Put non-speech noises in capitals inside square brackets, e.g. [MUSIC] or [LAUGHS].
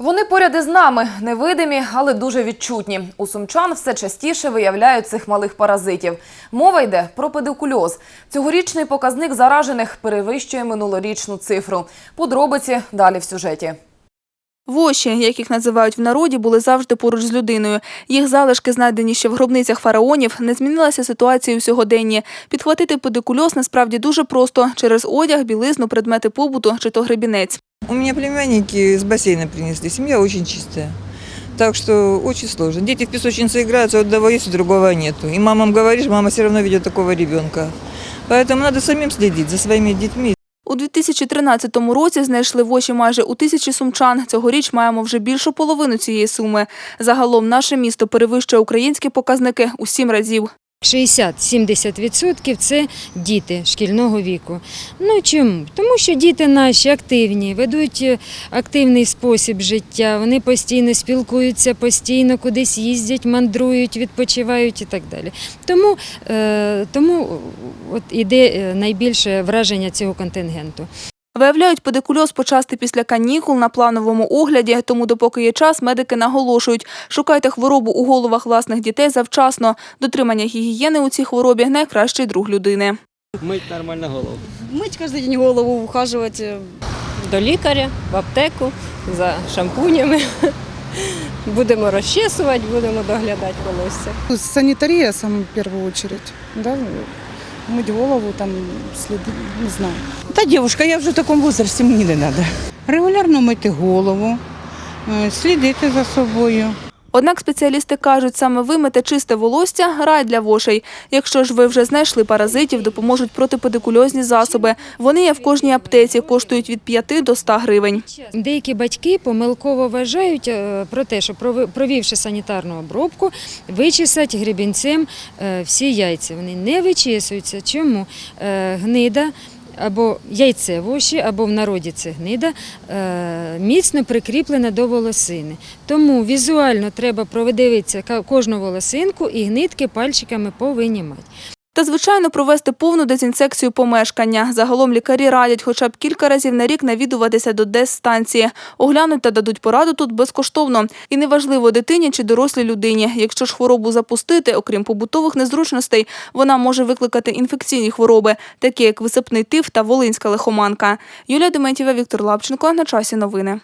Вони поряд із нами, невидимі, але дуже відчутні. У сумчан все частіше виявляють цих малих паразитів. Мова йде про педикульоз. Цьогорічний показник заражених перевищує минулорічну цифру. Подробиці далі в сюжеті. Воші, як їх називають в народі, були завжди поруч з людиною. Їх залишки, знайдені ще в гробницях фараонів, не змінилася ситуація у сьогоденні. Підхватити педикульоз насправді дуже просто через одяг, білизну, предмети побуту чи то гребінець. У меня племянники с бассейна принесли. Семья очень чистая. Так что очень сложно. Дети в песочнице играются, у одного есть, у другого нету. И мамам говоришь, мама все равно ведет такого ребенка. Поэтому надо самим следить за своими детьми. У 2013 році знайшли воші майже у тисячі сумчан. Цьогоріч маємо вже більшу половину цієї суми. Загалом наше місто перевищує українські показники у сім разів. 60-70% це діти шкільного віку. Ну чому? Тому що діти наші активні, ведуть е, активний спосіб життя, вони постійно спілкуються, постійно кудись їздять, мандрують, відпочивають і так далі. Тому, е, тому от іде е, найбільше враження цього контингенту. Виявляють педикульоз почасти після канікул на плановому огляді, тому допоки є час, медики наголошують, шукайте хворобу у головах власних дітей завчасно. Дотримання гігієни у цій хворобі – найкращий друг людини. Мить нормально голову. Мыть каждый день голову, ухаживать. э, до лікаря, в аптеку за шампунями. [LAUGHS] Будемо розчесувати, будемо доглядати волосся. Санитария, самое в первую очередь. Да? Мыть голову, там, сліди, не знаю. Та дівчинка, я вже в такому возрасті, мені не треба. Регулярно мити голову, е, слідити за собою. Однак спеціалісти кажуть, саме вимите чисте волосся – рай для вошей. Якщо ж ви вже знайшли паразитів, допоможуть протипедикульозні засоби. Вони є в кожній аптеці, коштують від 5 до 100 гривень. Деякі батьки помилково вважають е, про те, що провівши санітарну обробку, вичесать гребінцем е, всі яйця. Вони не вичесуються. Чому? Е, Гнида або яйцевощі, або в народі це гнида, е, міцно прикріплена до волосини. Тому візуально треба продивитися кожну волосинку і гнитки пальчиками повинімати. Та, звичайно, провести повну дезінсекцію помешкання. Загалом лікарі радять хоча б кілька разів на рік навідуватися до дезстанції. Оглянуть та дадуть пораду тут безкоштовно. І неважливо дитині чи дорослій людині. Якщо ж хворобу запустити, окрім побутових незручностей, вона може викликати інфекційні хвороби, такі як висипний тиф та волинська лихоманка. Юлія Дементєва, Віктор Лапченко. На часі новини.